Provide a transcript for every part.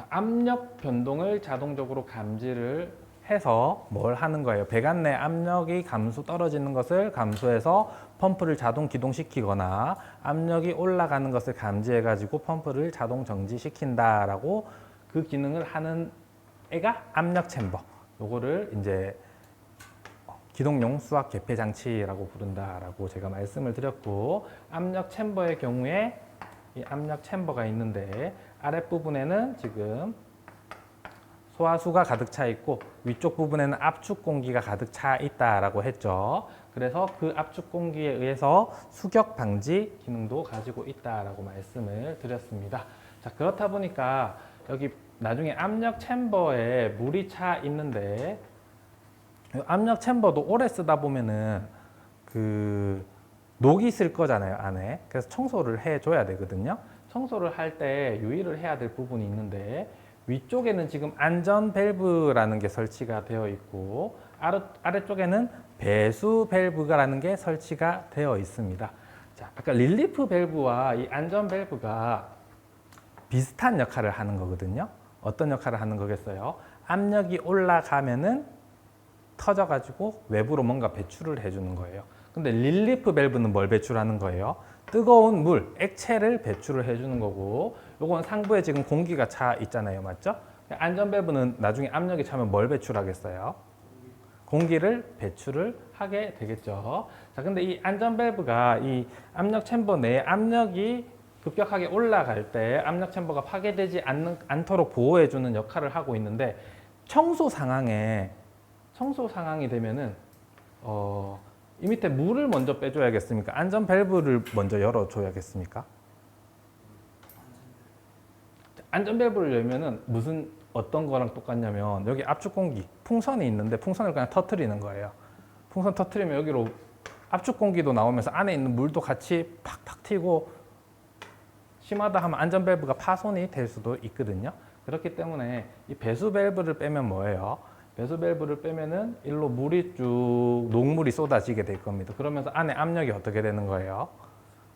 자, 압력 변동을 자동적으로 감지를 해서 뭘 하는 거예요? 배관 내 압력이 감소 떨어지는 것을 감소해서 펌프를 자동 기동시키거나 압력이 올라가는 것을 감지해 가지고 펌프를 자동 정지시킨다라고 그 기능을 하는 애가 압력 챔버. 요거를 이제 기동용 수압 개폐 장치라고 부른다라고 제가 말씀을 드렸고 압력 챔버의 경우에 이 압력 챔버가 있는데 아랫부분에는 지금 소화수가 가득 차 있고 위쪽 부분에는 압축 공기가 가득 차 있다라고 했죠. 그래서 그 압축 공기에 의해서 수격 방지 기능도 가지고 있다라고 말씀을 드렸습니다. 자, 그렇다 보니까 여기 나중에 압력 챔버에 물이 차 있는데 이 압력 챔버도 오래 쓰다 보면은 그 녹이 있을 거잖아요 안에. 그래서 청소를 해줘야 되거든요. 청소를 할 때 유의를 해야 될 부분이 있는데 위쪽에는 지금 안전 밸브라는 게 설치가 되어 있고 아래, 아래쪽에는 배수 밸브라는 게 설치가 되어 있습니다. 자 아까 릴리프 밸브와 이 안전 밸브가 비슷한 역할을 하는 거거든요. 어떤 역할을 하는 거겠어요? 압력이 올라가면은 터져가지고 외부로 뭔가 배출을 해주는 거예요. 근데 릴리프 밸브는 뭘 배출하는 거예요? 뜨거운 물, 액체를 배출을 해주는 거고, 요건 상부에 지금 공기가 차 있잖아요, 맞죠? 안전 밸브는 나중에 압력이 차면 뭘 배출하겠어요? 공기를 배출을 하게 되겠죠. 자, 근데 이 안전 밸브가 이 압력 챔버 내에 압력이 급격하게 올라갈 때 압력 챔버가 파괴되지 않는, 않도록 보호해주는 역할을 하고 있는데 청소 상황에 청소 상황이 되면은 어, 이 밑에 물을 먼저 빼줘야겠습니까? 안전 밸브를 먼저 열어줘야겠습니까? 안전 밸브를 열면은 무슨 어떤 거랑 똑같냐면 여기 압축 공기 풍선이 있는데 풍선을 그냥 터트리는 거예요. 풍선 터트리면 여기로 압축 공기도 나오면서 안에 있는 물도 같이 팍팍 튀고 심하다 하면 안전 밸브가 파손이 될 수도 있거든요. 그렇기 때문에 이 배수 밸브를 빼면 뭐예요? 배수 밸브를 빼면은 일로 물이 쭉 녹물이 쏟아지게 될 겁니다. 그러면서 안에 압력이 어떻게 되는 거예요?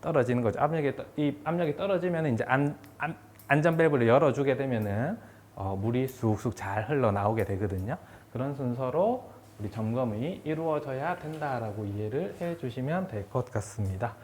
떨어지는 거죠. 압력이 떠- 이 압력이 떨어지면 이제 안, 안, 안전 밸브를 열어주게 되면은 어, 물이 쑥쑥 잘 흘러 나오게 되거든요. 그런 순서로 우리 점검이 이루어져야 된다라고 이해를 해주시면 될 것 같습니다.